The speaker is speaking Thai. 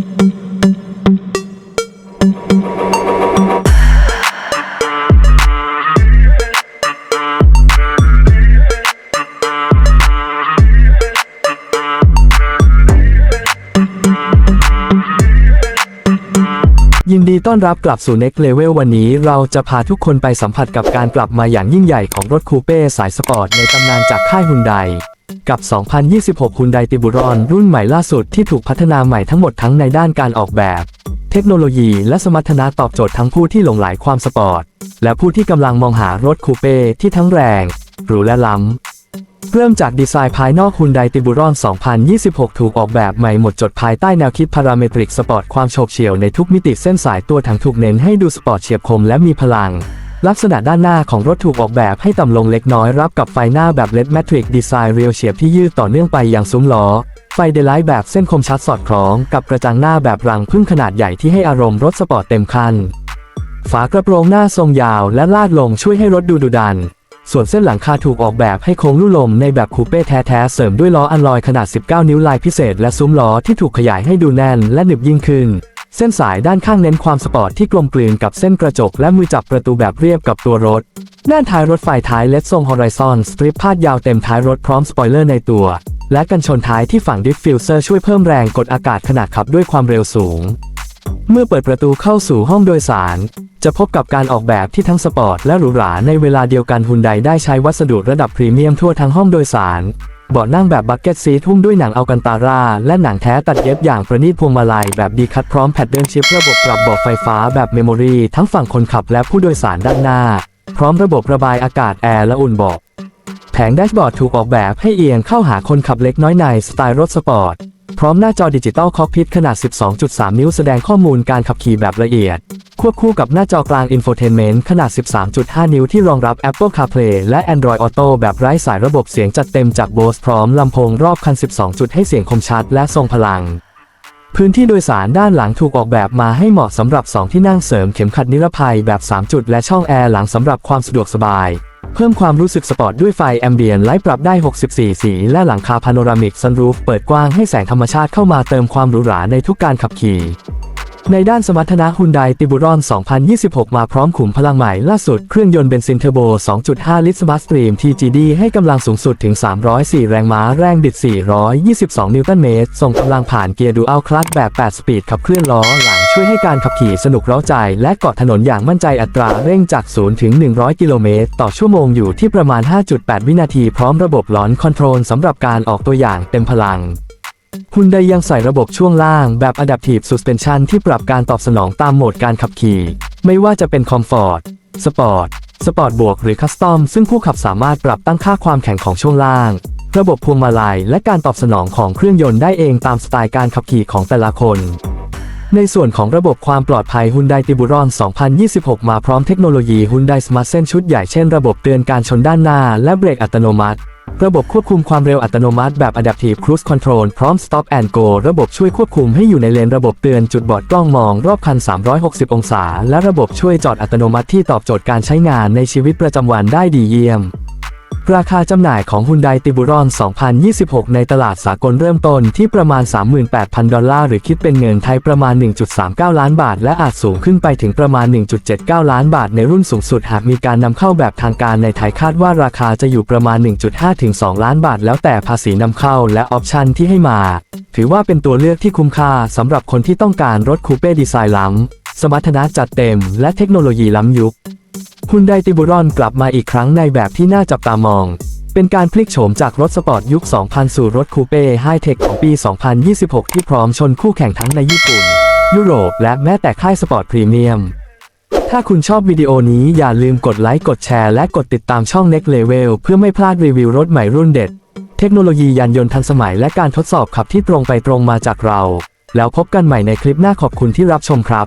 ยินดีต้อนรับกลับสู่ Next Level วันนี้เราจะพาทุกคนไปสัมผัสกับการกลับมาอย่างยิ่งใหญ่ของรถคูเป้สายสปอร์ตในตำนานจากค่ายฮุนได กับ 2026ฮุนไดติบุรอนรุ่นใหม่ล่าสุดที่ถูกพัฒนาใหม่ทั้งหมดทั้งในด้านการออกแบบ เทคโนโลยีและสมรรถนะตอบโจทย์ทั้งผู้ที่หลงใหลความสปอร์ต และผู้ที่กำลังมองหารถคูเป้ที่ทั้งแรงหรูและล้ำ เริ่มจากดีไซน์ภายนอกฮุนไดติบุรอน2026 ถูกออกแบบใหม่หมดจดภายใต้แนวคิดพาราเมตริกสปอร์ตความโฉบเฉี่ยวในทุกมิติเส้นสายตัวถังถูกเน้นให้ดูสปอร์ตเฉียบคมและมีพลัง ลักษณะด้านหน้าของรถถูกออกแบบให้ต่ำลงเล็กน้อยรับกับไฟหน้าแบบเลดแมทริกดีไซน์เรียวเฉียบที่ยืดต่อเนื่องไปอย่างซุ้มล้อ ไฟเดลไลท์แบบเส้นคมชัดสอดคล้องกับกระจังหน้าแบบรังพึ่งขนาดใหญ่ที่ให้อารมณ์รถสปอร์ตเต็มคัน ฝากระโปรงหน้าทรงยาวและลาดลงช่วยให้รถดูดุดัน ส่วนเส้นหลังคาถูกออกแบบให้โค้งลู่ลมในแบบคูเป้แท้ๆเสริมด้วยล้ออัลลอยขนาด 19 นิ้วลายพิเศษและซุ้มล้อที่ถูกขยายให้ดูแน่นและหนึบยิ่งขึ้น เส้นสายด้านข้างเน้นความสปอร์ตที่กลมกลืนกับเส้นกระจกและมือจับประตูแบบเรียบกับตัวรถ ด้านท้ายรถไฟท้ายเลดทรงฮอริซอนสตริปพาดยาวเต็มท้ายรถพร้อมสปอยเลอร์ในตัว และกันชนท้ายที่ฝั่งดิฟฟิวเซอร์ช่วยเพิ่มแรงกดอากาศขณะขับด้วยความเร็วสูง เมื่อเปิดประตูเข้าสู่ห้องโดยสาร จะพบกับการออกแบบที่ทั้งสปอร์ตและหรูหราในเวลาเดียวกันฮุนไดได้ใช้วัสดุระดับพรีเมียมทั่วทั้งห้องโดยสาร เบาะนั่งแบบบักเก็ตซีทหุ้มด้วยหนังอัลกันตาร่า และหนังแท้ตัดเย็บอย่างประณีตพวงมาลัยแบบดีคัทพร้อมแพดเดิลชิประบบปรับเบาะไฟฟ้าแบบเมมโมรีทั้งฝั่งคนขับและผู้โดยสารด้านหน้า พร้อมระบบระบายอากาศแอร์และอุ่นเบาะแผงแดชบอร์ดถูกออกแบบให้เอียงเข้าหาคนขับเล็กน้อยในสไตล์รถสปอร์ต พร้อมหน้าจอดิจิตอลคอกพิทขนาด 12.3 นิ้วแสดงข้อมูลการขับขี่แบบละเอียด ควบคู่กับหน้าจอกลางอินโฟเทนเมนต์ขนาด 13.5 นิ้วที่รองรับ Apple CarPlay และ Android Auto แบบไร้สายระบบเสียงจัดเต็มจาก Bose พร้อมลำโพงรอบคัน 12 จุดให้เสียงคมชัดและทรงพลัง พื้นที่โดยสารด้านหลังถูกออกแบบมาให้เหมาะสำหรับ 2 ที่นั่งเสริมเข็มขัดนิรภัยแบบ 3 จุด และช่องแอร์หลังสำหรับความสะดวกสบายเพิ่มความรู้สึกสปอร์ตด้วยไฟแอมเบียนไลท์ปรับได้ 64 สี และหลังคาพาโนรามิกซันรูฟเปิดกว้างให้แสงธรรมชาติเข้ามาเติมความหรูหราในทุกการขับขี่ ในด้านสมรรถนะฮุนไดติบุรอน2026 มาพร้อมขุมพลังใหม่ล่าสุด เครื่องยนต์เบนซินเทอร์โบ 2.5 ลิตรสมาร์ทสตรีม TGD ให้กำลังสูงสุดถึง 304 แรงม้า แรงบิด 422 นิวตันเมตร ส่งกำลังผ่านเกียร์ดูอัลคลัตแบบ 8 สปีดขับเคลื่อนล้อหลังช่วยให้การขับขี่สนุกเร้าใจ และเกาะถนนอย่างมั่นใจอัตราเร่งจาก 0 ถึง 100 กิโลเมตร ต่อชั่วโมงอยู่ที่ประมาณ 5.8 วินาทีพร้อมระบบหลอนคอนโทรลสำหรับการออกตัวอย่างเต็มพลัง คุณไดยังใส่ระบบช่วงล่างแบบ Adaptive Suspension ที่ปรับการตอบสนองตามโหมดการขับขี่ ไม่ว่าจะเป็น Comfort Sport Sport บวกหรือ Custom ซึ่งผู้ขับสามารถปรับตั้งค่าความแข็งของช่วงล่าง ระบบพวงมาลัยและการตอบสนองของเครื่องยนต์ได้เองตามสไตล์การขับขี่ของแต่ละคน ในส่วนของระบบความปลอดภัย Hyundai Tiburon 2026 มาพร้อมเทคโนโลยี Hyundai Smart Sense ชุดใหญ่เช่นระบบเตือนการชนด้านหน้าและเบรกอัตโนมัติระบบควบคุมความเร็วอัตโนมัติแบบ Adaptive Cruise Control พร้อม Stop and Go ระบบช่วยควบคุมให้อยู่ในเลนระบบเตือนจุดบอดกล้องมองรอบคัน 360 องศา และระบบช่วยจอดอัตโนมัติที่ตอบโจทย์การใช้งานในชีวิตประจำวันได้ดีเยี่ยม ราคาจำหน่ายของ Hyundai Tiburon 2026 ในตลาดสากลเริ่มต้นที่ประมาณ 38,000 ดอลลาร์ หรือคิดเป็นเงินไทยประมาณ 1.39 ล้านบาท และอาจสูงขึ้นไปถึงประมาณ 1.79 ล้านบาทในรุ่นสูงสุด หากมีการนำเข้าแบบทางการในไทยคาดว่าราคาจะอยู่ประมาณ 1.5 ถึง 2 ล้านบาท แล้วแต่ภาษีนำเข้าและออปชันที่ให้มา ถือว่าเป็นตัวเลือกที่คุ้มค่าสำหรับคนที่ต้องการรถคูเป้ดีไซน์ล้ำสมรรถนะจัดเต็มและเทคโนโลยีล้ำยุค ฮุนไดติบุรอนกลับมาอีกครั้งในแบบที่น่าจับตามอง เป็นการพลิกโฉมจากรถสปอร์ตยุค 2000 สู่รถคูเป้ไฮเทคของปี 2026 ที่พร้อมชนคู่แข่งทั้งในญี่ปุ่น ยุโรป และแม้แต่ค่ายสปอร์ตพรีเมียม ถ้าคุณชอบวิดีโอนี้อย่าลืมกดไลค์ กดแชร์ และกดติดตามช่อง Next Level เพื่อไม่พลาดรีวิวรถใหม่รุ่นเด็ด เทคโนโลยียานยนต์ทันสมัยและการทดสอบขับที่ตรงไปตรงมาจากเรา แล้วพบกันใหม่ในคลิปหน้าขอบคุณที่รับชมครับ